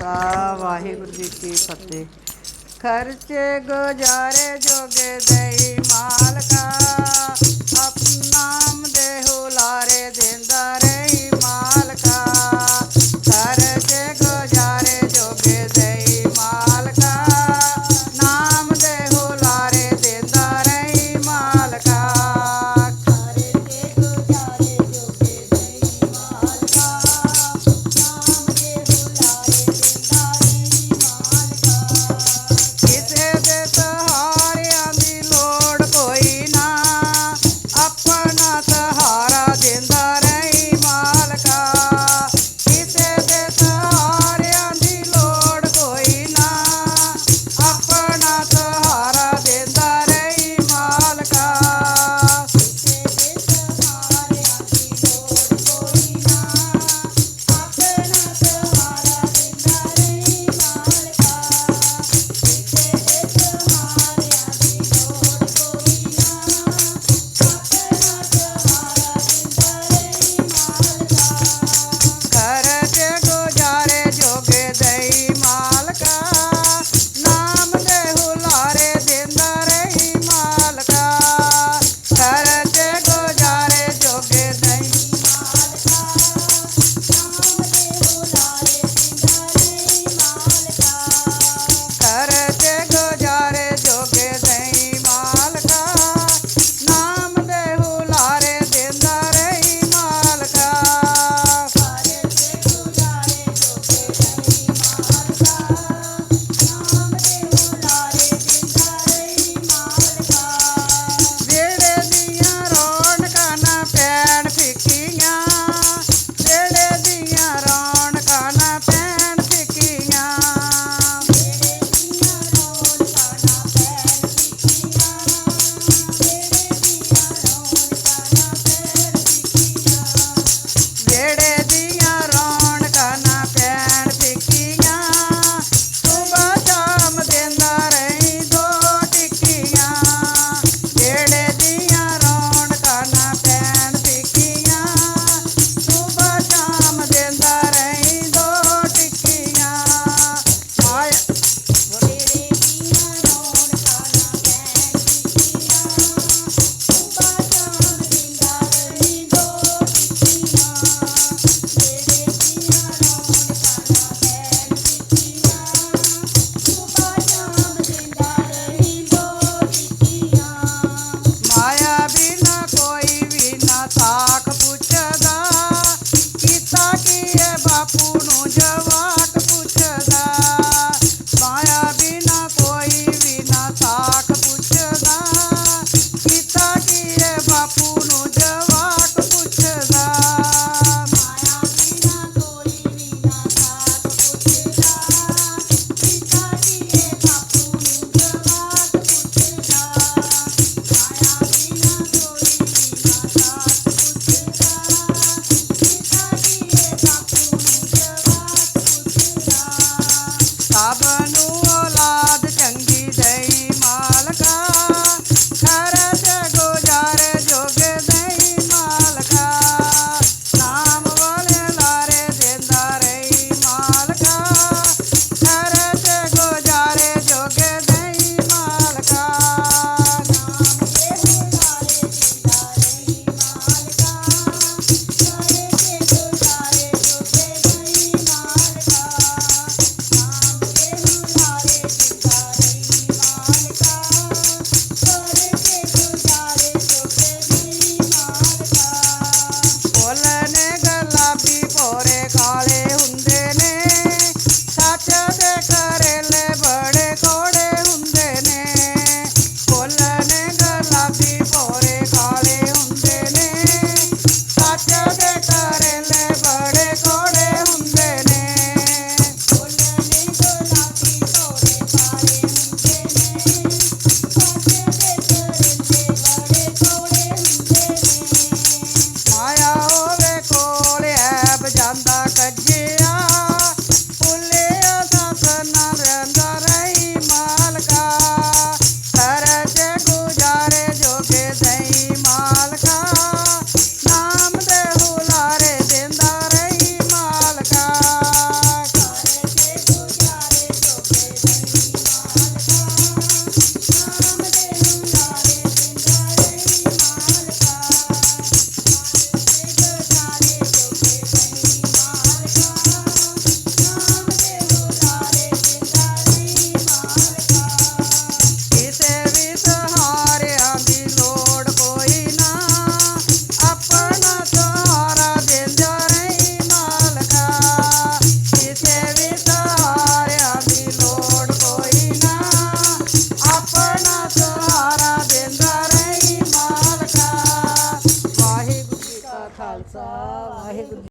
ਖਾਲਸਾ ਵਾਹਿਗੁਰੂ ਜੀ ਕੀ ਫਤਿਹ। ਖਰਚੇ ਗੁਜ਼ਾਰੇ ਜੋਗੇ ਦੇਈ ਮਾਲਕਾ, ਆਪਣਾ ਨਾਮ ਦੇ ਹੁਲਾਰੇ ਦਿੰਦਾ